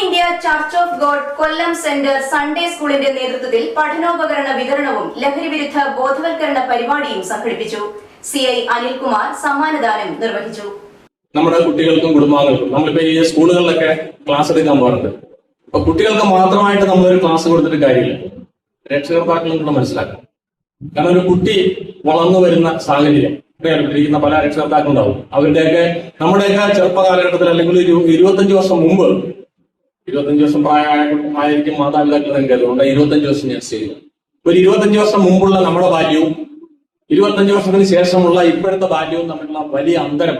India church of God Kollam centre Sunday സ്കൂളിന്റെ നേതൃത്വത്തിൽ പഠനോപകരണ വിതരണവും ലഹരിവിരുദ്ധ ബോധവൽക്കരണ പരിപാടിയും സംഘടിപ്പിച്ചു. സി ഐ അനിൽകുമാർ സമ്മാനദാനം നിർവഹിച്ചു. നമ്മുടെ കുട്ടികൾക്കും കുടുംബാംഗങ്ങൾക്കും നമ്മളിപ്പോ ഈ സ്കൂളുകളിലൊക്കെ ക്ലാസ് എടുക്കാൻ പോകാറുണ്ട് അപ്പൊ കുട്ടികൾക്ക് മാത്രമായിട്ട് നമ്മൾ ഒരു ക്ലാസ് കൊടുത്തിട്ട് കാര്യമില്ല. രക്ഷകർത്താക്കളും കൂടെ മനസ്സിലാക്കണം കാരണം ഒരു കുട്ടി വളർന്നു വരുന്ന സാഹചര്യം ഇരിക്കുന്ന പല രക്ഷകർത്താക്കളുണ്ടാവും അവരുടെയൊക്കെ നമ്മുടെയൊക്കെ ചെറുപ്പ കാലഘട്ടത്തിൽ അല്ലെങ്കിൽ ഒരു ഇരുപത്തഞ്ച് വർഷം മുമ്പ് ഇരുപത്തഞ്ച് വർഷം പ്രായമായിരിക്കും മാതാപിതാക്കൾ എനിക്ക് അതുകൊണ്ട് ഇരുപത്തഞ്ച് വർഷം ഞാൻ ചെയ്തു ഒരു ഇരുപത്തഞ്ച് വർഷം മുമ്പുള്ള നമ്മുടെ ബാല്യവും ഇരുപത്തഞ്ച് വർഷത്തിന് ശേഷമുള്ള ഇപ്പോഴത്തെ ബാല്യവും തമ്മിലുള്ള വലിയ അന്തരം.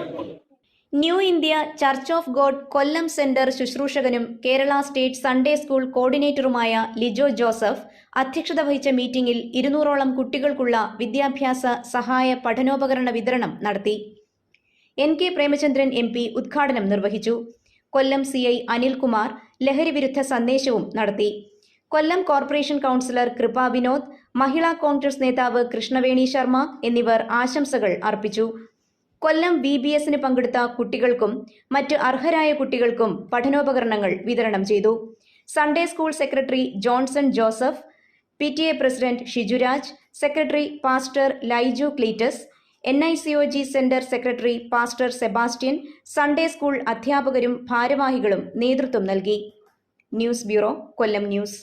New India church of God Kollam centre ശുശ്രൂഷകനും Kerala state Sunday school കോർഡിനേറ്ററുമായ ലിജോ ജോസഫ് അധ്യക്ഷത വഹിച്ച മീറ്റിംഗിൽ ഇരുന്നൂറോളം കുട്ടികൾക്കുള്ള വിദ്യാഭ്യാസ സഹായ പഠനോപകരണ വിതരണം നടത്തി. എൻ കെ പ്രേമചന്ദ്രൻ എം ഉദ്ഘാടനം നിർവഹിച്ചു. കൊല്ലം സി ഐ അനിൽകുമാർ ലഹരിവിരുദ്ധ സന്ദേശവും നടത്തി. കൊല്ലം കോർപ്പറേഷൻ കൗൺസിലർ കൃപ വിനോദ് മഹിളാ കോൺഗ്രസ് നേതാവ് കൃഷ്ണവേണി ശർമ്മ എന്നിവർ ആശംസകൾ അർപ്പിച്ചു. കൊല്ലം വി ബി എസിന് പങ്കെടുത്ത കുട്ടികൾക്കും മറ്റ് അർഹരായ കുട്ടികൾക്കും പഠനോപകരണങ്ങൾ വിതരണം ചെയ്തു. Sunday school secretary Johnson Joseph P T A president Shijuraj secretary pastor Laiju Cletus N I C O G centre secretary pastor Sebastian Sunday school അധ്യാപകരും ഭാരവാഹികളും നേതൃത്വം നൽകി. News bureau Kollam news.